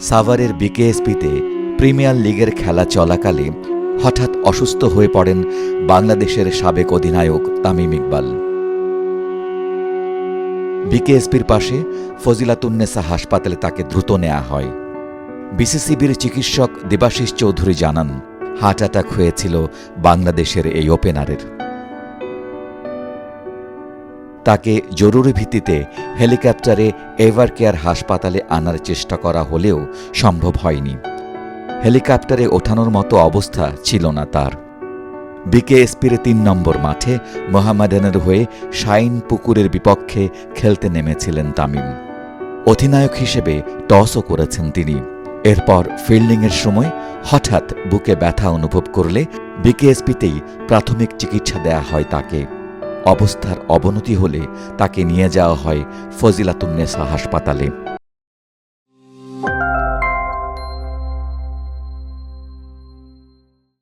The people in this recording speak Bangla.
সাভারের বিকেএসপিতে প্রিমিয়ার লিগের খেলা চলাকালে হঠাৎ অসুস্থ হয়ে পড়েন বাংলাদেশের সাবেক অধিনায়ক তামিম ইকবাল। বিকেএসপির পাশে ফজিলাতুন্নেসা হাসপাতালে তাকে দ্রুত নেওয়া হয়। বিসিসিবির চিকিৎসক দেবাশিস চৌধুরী জানান, হার্ট অ্যাটাক হয়েছিল বাংলাদেশের এই ওপেনারের। তাকে জরুরি ভিত্তিতে হেলিকপ্টারে এভার কেয়ার হাসপাতালে আনার চেষ্টা করা হলেও সম্ভব হয়নি। হেলিকপ্টারে ওঠানোর মতো অবস্থা ছিল না তার। বিকেএসপির তিন নম্বর মাঠে মোহামেডানের হয়ে শাইন পুকুরের বিপক্ষে খেলতে নেমেছিলেন তামিম। অধিনায়ক হিসেবে টসও করেছেন তিনি। এরপর ফিল্ডিংয়ের সময় হঠাৎ বুকে ব্যথা অনুভব করলে বিকেএসপিতেই প্রাথমিক চিকিৎসা দেয়া হয় তাকে। অবস্থার অবনতি হলে তাকে নিয়ে যাওয়া হয় ফজিলাতুন্নেসা হাসপাতালে।